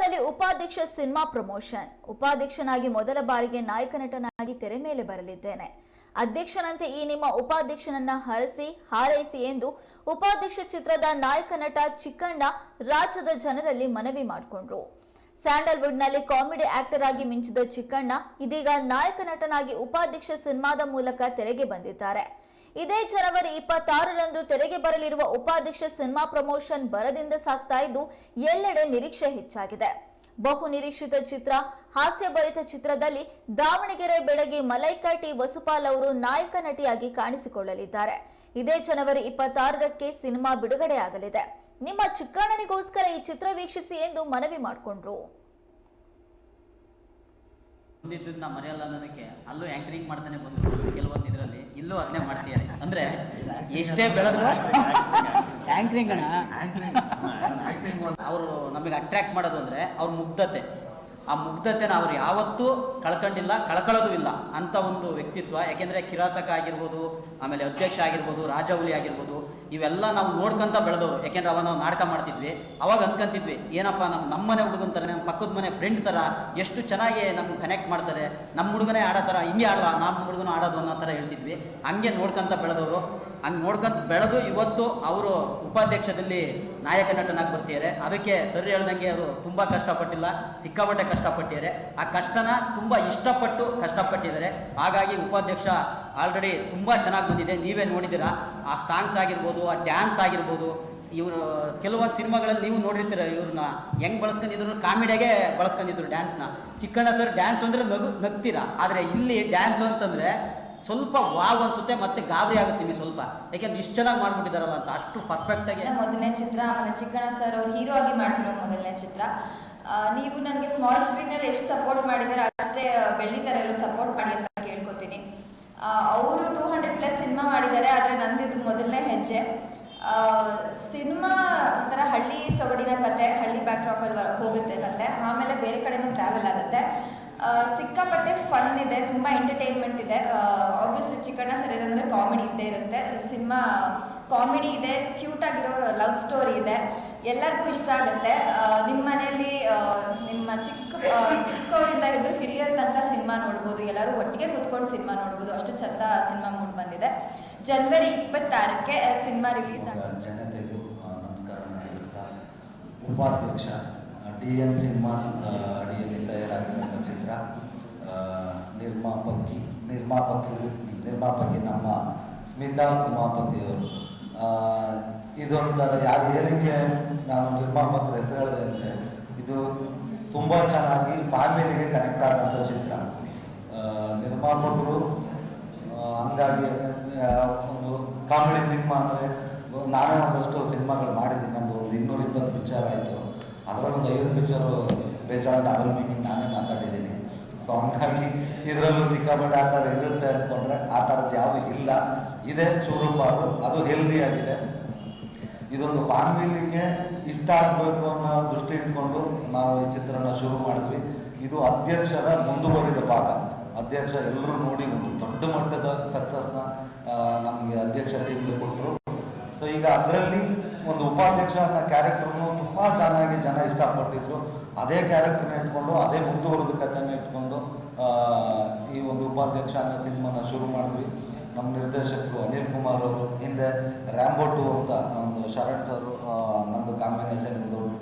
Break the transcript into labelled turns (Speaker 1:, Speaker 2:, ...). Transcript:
Speaker 1: ಉಪಾಧ್ಯಕ್ಷ cinema promotion. ಉಪಾಧ್ಯಕ್ಷನಾಗಿ ಮೊದಲ ಬಾರಿಗೆ ನಾಯಕ ನಟನಾಗಿ ತೆರೆ ಮೇಲೆ ಬರಲಿದ್ದೇನೆ. ಅಧ್ಯಕ್ಷನಂತೆ ಈ ನಿಮ್ಮ ಉಪಾಧ್ಯಕ್ಷನನ್ನ ಹರಸಿ, ಹಾರೈಸಿ ಎಂದು ಉಪಾಧ್ಯಕ್ಷ ಚಿತ್ರದ ನಾಯಕ ನಟ ಚಿಕ್ಕಣ್ಣ ರಾಜ್ಯದ ಜನರಲ್ಲಿ ಮನವಿ ಮಾಡಿಕೊಂಡ್ರು. ಸ್ಯಾಂಡಲ್ವುಡ್ನಲ್ಲಿ ಕಾಮಿಡಿ ಆಕ್ಟರ್ ಆಗಿ ಮಿಂಚಿದ ಚಿಕ್ಕಣ್ಣ ಇದೀಗ ನಾಯಕ ನಟನಾಗಿ ಉಪಾಧ್ಯಕ್ಷ ಸಿನಿಮಾದ ಮೂಲಕ ತೆರೆಗೆ ಬಂದಿದ್ದಾರೆ. ಇದೇ ಜನವರಿ ಇಪ್ಪತ್ತಾರರಂದು ತೆರೆಗೆ ಬರಲಿರುವ ಉಪಾಧ್ಯಕ್ಷ ಸಿನಿಮಾ ಪ್ರಮೋಷನ್ ಬರದಿಂದ ಸಾಗ್ತಾ ಇದ್ದು ಎಲ್ಲೆಡೆ ನಿರೀಕ್ಷೆ ಹೆಚ್ಚಾಗಿದೆ. ಬಹು ನಿರೀಕ್ಷಿತ ಚಿತ್ರ, ಹಾಸ್ಯಭರಿತ ಚಿತ್ರದಲ್ಲಿ ದಾವಣಗೆರೆ ಬೆಡಗಿ ಮಲೈಕಾ ಟಿ ವಸುಪಾಲ್ ಅವರು ನಾಯಕ ನಟಿಯಾಗಿ ಕಾಣಿಸಿಕೊಳ್ಳಲಿದ್ದಾರೆ. ಇದೇ ಜನವರಿ ಇಪ್ಪತ್ತಾರರಕ್ಕೆ ಸಿನಿಮಾ ಬಿಡುಗಡೆಯಾಗಲಿದೆ. ನಿಮ್ಮ ಚಿಕ್ಕಣ್ಣನಿಗೋಸ್ಕರ ಈ ಚಿತ್ರ ವೀಕ್ಷಿಸಿ ಎಂದು ಮನವಿ ಮಾಡಿಕೊಂಡ್ರು.
Speaker 2: ಮುಂದಿದ್ದನ್ನ ಮರೆಯಲ್ಲ ಅನ್ನೋದಕ್ಕೆ ಅಲ್ಲೂ ಆಂಕರಿಂಗ್ ಮಾಡ್ತಾನೆ ಬಂದ್ರು ಕೆಲವೊಂದು ಇದರಲ್ಲಿ ಇಲ್ಲೂ ಅದನ್ನೇ ಮಾಡ್ತಿದ್ದಾರೆ. ಅಂದ್ರೆ ಎಷ್ಟೇ ಬೆಳೆದ್ರು ಆಂಕರಿಂಗ್ ಅಣ್ಣ. ಅವರು ನಮಗೆ ಅಟ್ರಾಕ್ಟ್ ಮಾಡೋದು ಅಂದ್ರೆ ಅವ್ರ ಮುಗ್ಧತೆ. ಆ ಮುಗ್ಧತೆನ ಅವರು ಯಾವತ್ತೂ ಕಳ್ಕೊಂಡಿಲ್ಲ ಕಳ್ಕೊಳ್ಳೋದು ಇಲ್ಲ ಅಂತ ಒಂದು ವ್ಯಕ್ತಿತ್ವ. ಯಾಕೆಂದರೆ ಕಿರಾತಕ ಆಗಿರ್ಬೋದು, ಆಮೇಲೆ ಅಧ್ಯಕ್ಷ ಆಗಿರ್ಬೋದು ರಾಜಹುಲಿ ಆಗಿರ್ಬೋದು, ಇವೆಲ್ಲ ನಾವು ನೋಡ್ಕೊಂತ ಬೆಳೆದವರು. ಯಾಕೆಂದ್ರೆ ಅವಾಗ ನಾವು ನಾಟಕ ಮಾಡ್ತಿದ್ವಿ, ಅವಾಗ ಅನ್ಕೊಂತಿದ್ವಿ, ಏನಪ್ಪ ನಮ್ಮ ನಮ್ಮನೆ ಹುಡುಗನ ಥರ ನಮ್ಮ ಪಕ್ಕದ ಮನೆ ಫ್ರೆಂಡ್ ಥರ ಎಷ್ಟು ಚೆನ್ನಾಗಿ ನಮ್ಗೆ ಕನೆಕ್ಟ್ ಮಾಡ್ತಾರೆ ನಮ್ಮ ಹುಡುಗನೇ ಆಡೋ ಥರ ಹಿಂಗೆ ಆಡಲ್ಲ ನಮ್ಮ ಹುಡುಗನ ಆಡೋದು ಅನ್ನೋ ಥರ ಹೇಳ್ತಿದ್ವಿ. ಹಂಗೆ ನೋಡ್ಕೊಂತ ಬೆಳೆದವರು. ಹಂಗೆ ನೋಡ್ಕೊಂತ ಬೆಳೆದು ಇವತ್ತು ಅವರು ಉಪಾಧ್ಯಕ್ಷದಲ್ಲಿ ನಾಯಕ ನಟನಾಗಿ ಬರ್ತಿದ್ದಾರೆ ಅದಕ್ಕೆ ಸರಿ ಹೇಳ್ದಂಗೆ ಅವರು ತುಂಬ ಕಷ್ಟಪಟ್ಟಿಲ್ಲ, ಸಿಕ್ಕಾಪಟ್ಟೆ ಕಷ್ಟಪಟ್ಟಿದ್ದಾರೆ. ಆ ಕಷ್ಟನ ತುಂಬ ಇಷ್ಟಪಟ್ಟು ಕಷ್ಟಪಟ್ಟಿದ್ದಾರೆ. ಹಾಗಾಗಿ ಉಪಾಧ್ಯಕ್ಷ ಆಲ್ರೆಡಿ ತುಂಬ ಚೆನ್ನಾಗಿ ಬಂದಿದೆ. ನೀವೇ ನೋಡಿದ್ದೀರಾ? ಆ ಸಾಂಗ್ಸ್ ಆಗಿರ್ಬೋದು, ಆ ಡ್ಯಾನ್ಸ್ ಆಗಿರ್ಬೋದು, ಇವರು, ಕೆಲವೊಂದು ಸಿನಿಮಾಗಳಲ್ಲಿ ನೀವು ನೋಡಿರ್ತೀರ ಇವ್ರನ್ನ. ಹೆಂಗೆ ಬಳಸ್ಕೊಂಡಿದ್ರು ಕಾಮಿಡಿಯಾಗೆ ಬಳಸ್ಕೊಂಡಿದ್ರು ಡ್ಯಾನ್ಸ್ನ ಚಿಕ್ಕಣ್ಣ ಸರ್ ಡ್ಯಾನ್ಸ್ ಅಂದರೆ ನಗು, ನಗ್ತೀರಾ? ಆದರೆ ಇಲ್ಲಿ ಡ್ಯಾನ್ಸು ಅಂತಂದ್ರೆ ಸ್ವಲ್ಪ ವಾವ್ ಅನ್ಸುತ್ತೆ, ಮತ್ತೆ ಗಾಬರಿ ಆಗುತ್ತೆ ನಿಮಗೆ ಸ್ವಲ್ಪ. ಯಾಕೆಂದ್ರೆ ಇಷ್ಟು ಚೆನ್ನಾಗಿ ಮಾಡ್ಬಿಟ್ಟಿದಾರಲ್ಲ ಅಂತ, ಅಷ್ಟು ಪರ್ಫೆಕ್ಟ್ ಆಗಿ.
Speaker 3: ಮೊದಲನೇ ಚಿತ್ರ, ಆಮೇಲೆ ಚಿಕ್ಕಣ್ಣ ಸರ್ ಅವ್ರು ಹೀರೋ ಆಗಿ ಮಾಡ್ತಿರೋ ಮೊದಲನೇ ಚಿತ್ರ. ನೀವು ನನಗೆ ಸ್ಮಾಲ್ ಸ್ಕ್ರೀನಲ್ಲಿ ಎಷ್ಟು ಸಪೋರ್ಟ್ ಮಾಡಿದಾರೆ ಅಷ್ಟೇ ಬೆಳ್ಳಿ ಥರಲ್ಲೂ ಸಪೋರ್ಟ್ ಮಾಡಿ ಅಂತ ಕೇಳ್ಕೊತೀನಿ. ಅವರು ಟೂ ಹಂಡ್ರೆಡ್ ಪ್ಲಸ್ ಸಿನಿಮಾ ಮಾಡಿದ್ದಾರೆ, ಆದರೆ ನಂದಿದ್ದು ಮೊದಲನೇ ಹೆಜ್ಜೆ. ಸಿನಿಮಾ ಒಂಥರ ಹಳ್ಳಿ ಸೊಗಡಿನ ಕತೆ, ಹಳ್ಳಿ ಬ್ಯಾಕ್ ಡ್ರಾಪಲ್ಲಿ ಹೋಗುತ್ತೆ ಕತೆ. ಆಮೇಲೆ ಬೇರೆ ಕಡೆನೂ ಟ್ರಾವೆಲ್ ಆಗುತ್ತೆ. ಸಿಕ್ಕಾಪಟ್ಟೆ ಫನ್ ಇದೆ ತುಂಬ ಎಂಟರ್ಟೈನ್ಮೆಂಟ್ ಇದೆ. ಆಬ್ವಿಯಸ್ಲಿ ಚಿಕ್ಕಣ್ಣ ಸರ್ ಅಂದರೆ ಕಾಮಿಡಿ ಇದ್ದೇ ಇರುತ್ತೆ. ಸಿನಿಮಾ ಕಾಮಿಡಿ ಇದೆ ಕ್ಯೂಟ್ ಆಗಿರೋ ಲವ್ ಸ್ಟೋರಿ ಇದೆ. ಎಲ್ಲರಿಗೂ ಇಷ್ಟ ಆಗುತ್ತೆ. ನಿಮ್ಮ ಮನೆಯಲ್ಲಿ ನಿಮ್ಮ ಚಿಕ್ಕ ಚಿಕ್ಕವರಿಂದ ಹಿಡಿದು ಹಿರಿಯರ ತನಕ ಸಿನಿಮಾ ನೋಡ್ಬೋದು. ಎಲ್ಲರೂ ಒಟ್ಟಿಗೆ ಕೂತ್ಕೊಂಡು ಸಿನಿಮಾ ನೋಡ್ಬೋದು. ಅಷ್ಟು ಚಂದ ಸಿನಿಮಾ ಮೂಡ್ ಬಂದಿದೆ. ಜನವರಿ ಇಪ್ಪತ್ತಾರಕ್ಕೆ ಸಿನಿಮಾ ರಿಲೀಸ್ ಆಗುತ್ತೆ.
Speaker 4: ಜನತೆಗೂ ಉಪಾಧ್ಯಕ್ಷ ಡಿ ಎನ್ ಸಿನಿಮಾಸ್ ಅಡಿಯಲ್ಲಿ ತಯಾರಾಗಿರುವಂಥ ಚಿತ್ರ ನಿರ್ಮಾಪಕಿ ನಿರ್ಮಾಪಕಿ ನಿರ್ಮಾಪಕಿ ನಮ್ಮ ಸ್ಮಿತಾ ಉಮಾಪತಿಯವರು. ಇದೊಂಥರ ಯಾವ ಏನಕ್ಕೆ ನಾನು ನಿರ್ಮಾಪಕರ ಹೆಸರು ಹೇಳಿದೆ ಅಂದರೆ, ಇದು ತುಂಬ ಚೆನ್ನಾಗಿ ಫ್ಯಾಮಿಲಿಗೆ ಕನೆಕ್ಟ್ ಆಗೋಂಥ ಚಿತ್ರ. ನಿರ್ಮಾಪಕರು ಹಂಗಾಗಿ ಒಂದು ಕಾಮಿಡಿ ಸಿನಿಮಾ ಅಂದರೆ ನಾನೇ ಒಂದಷ್ಟು ಸಿನಿಮಾಗಳು ಮಾಡಿದ್ದೀನಿ ನಂದು ಒಂದು ಇನ್ನೂರ ಇಪ್ಪತ್ತು ಪಿಕ್ಚರ್ ಆಯಿತು. ಅದರಲ್ಲಿ ಒಂದು ಪಿಕ್ಚರು ಬೇಜಾರು ಡಬಲ್ ಮೀನಿಂಗ್ ನಾನೇ ಮಾತಾಡಿದ್ದೀನಿ. ಸೊ ಹಂಗಾಗಿ ಇದರಲ್ಲೂ ಸಿಕ್ಕಾಪಟ್ಟೆ ಆ ಥರ ಇರುತ್ತೆ ಅಂದ್ಕೊಂಡ್ರೆ ಆ ಥರದ್ದು ಯಾವುದು ಇಲ್ಲ. ಇದೆ ಚೂರು ಪಾರು ಅದು ಹೆಲ್ದಿ ಆಗಿದೆ. ಇದೊಂದು ಫ್ಯಾಮಿಲಿಗೆ ಇಷ್ಟ ಆಗಬೇಕು ಅನ್ನೋ ದೃಷ್ಟಿ ಇಟ್ಕೊಂಡು ನಾವು ಈ ಚಿತ್ರನ ಶುರು ಮಾಡಿದ್ವಿ. ಇದು ಅಧ್ಯಕ್ಷದ ಮುಂದುವರಿದ ಭಾಗ. ಅಧ್ಯಕ್ಷ ಎಲ್ಲರೂ ನೋಡಿ ಒಂದು ದೊಡ್ಡ ಮಟ್ಟದ ಸಕ್ಸಸ್ನ ನಮಗೆ ಅಧ್ಯಕ್ಷ ಟೀಮ್ಗೆ ಕೊಟ್ಟರು. ಸೊ ಈಗ ಅದರಲ್ಲಿ ಒಂದು ಉಪಾಧ್ಯಕ್ಷ ಅನ್ನೋ ಕ್ಯಾರೆಕ್ಟರ್ನು ತುಂಬ ಚೆನ್ನಾಗಿ ಜನ ಇಷ್ಟಪಟ್ಟಿದ್ರು. ಅದೇ ಕ್ಯಾರೆಕ್ಟರ್ನ ಇಟ್ಕೊಂಡು, ಅದೇ ಮುಂದುವರೆದ ಕಥೆನ ಇಟ್ಕೊಂಡು ಈ ಒಂದು ಉಪಾಧ್ಯಕ್ಷ ಅನ್ನೋ ಸಿನಿಮಾನ ಶುರು ಮಾಡಿದ್ವಿ. ನಮ್ಮ ನಿರ್ದೇಶಕರು ಅನಿಲ್ ಕುಮಾರ್ ಅವರು, ಹಿಂದೆ ರ್ಯಾಂಬೋ ಟು ಅಂತ ಒಂದು ಶರಣ್ ಸರ್ ನಂದು ಕಾಂಬಿನೇಷನ್ ಒಂದು